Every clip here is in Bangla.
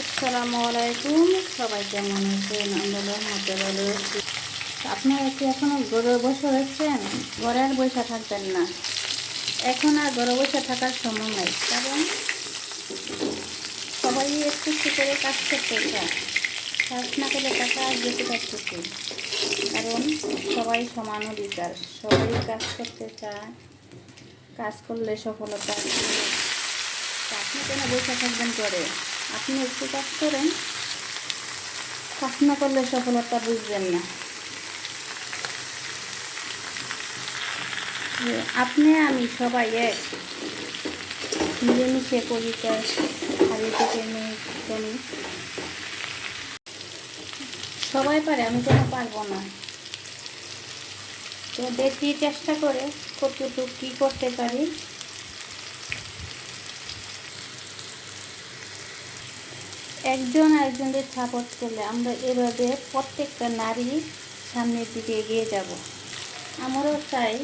আসসালামু আলাইকুম। সবাই কেমন আছেন? আমরা রহমতে ভালো আছি। আপনারা কি এখনও ঘরে বসে রয়েছেন ঘরে আর বসে থাকবেন না। এখন আর ঘরে বসে থাকার সময় নাই। কারণ সবাই একটু একটু করে কাজ করতে চায়। কাজ না করলে টাকা আর বেঁচে থাকতেছে কারণ সবাই সমান অধিকার। সবাই কাজ করতে চায়। কাজ করলে সফলতা আপনি কেন বসে থাকবেন করে আপনি একটু কাজ করেন। কাজ না করলে সফলতা বুঝবেন না। আপনি আমি সবাই এক। মিলেমিশে কাজ হারিয়ে থেকে নেই সবাই পারে, আমি কেন পারব না। তো দেখি চেষ্টা করে কতটুকু কী করতে পারি। একজন আরেকজনদের সাপোর্ট করলে আমরা এভাবে প্রত্যেকটা নারী সামনের দিকে এগিয়ে যাব। আমরাও চাই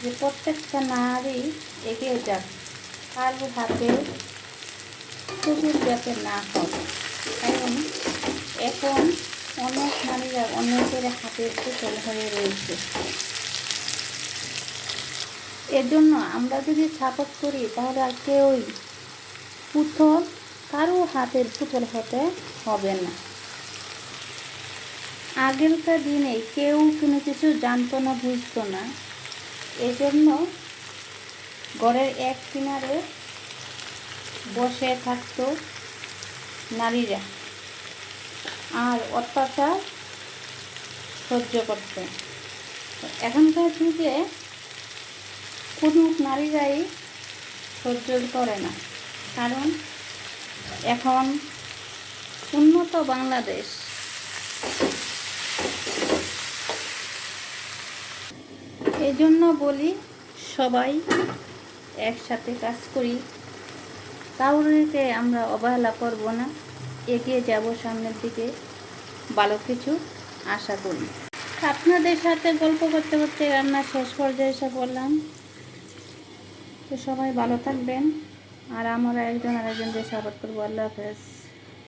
যে প্রত্যেকটা নারী এগিয়ে যাক, কারও হাতে সুযোগ যাতে না হয়। কারণ এখন অনেক নারীরা অনেকের হাতে পুতুল হয়ে রয়েছে। এর জন্য আমরা যদি সাপোর্ট করি, তাহলে আর কেউই কারও হাতের পুতুল হতে হবে না। আগেরকার দিনে কেউ কোনো কিছু জানতো না, বুঝতো না। এজন্য ঘরের এক কিনারে বসে থাকতো নারীরা আর অত্যাচার সহ্য করতে। এখনকার যুগে কোনো নারীরাই সহ্য করে না, কারণ এখন উন্নত বাংলাদেশ। এই জন্য বলি, সবাই একসাথে কাজ করি। কাউরিকে আমরা অবহেলা করব না। এগিয়ে যাব সামনের দিকে। ভালো কিছু আশা করি। আপনাদের সাথে গল্প করতে করতে রান্না শেষ পর্যায়ে এসে বললাম তো সবাই ভালো থাকবেন। আর আমরা একজন আরেকজনকে সাপোর্ট করব আল্লাহ হাফেজ।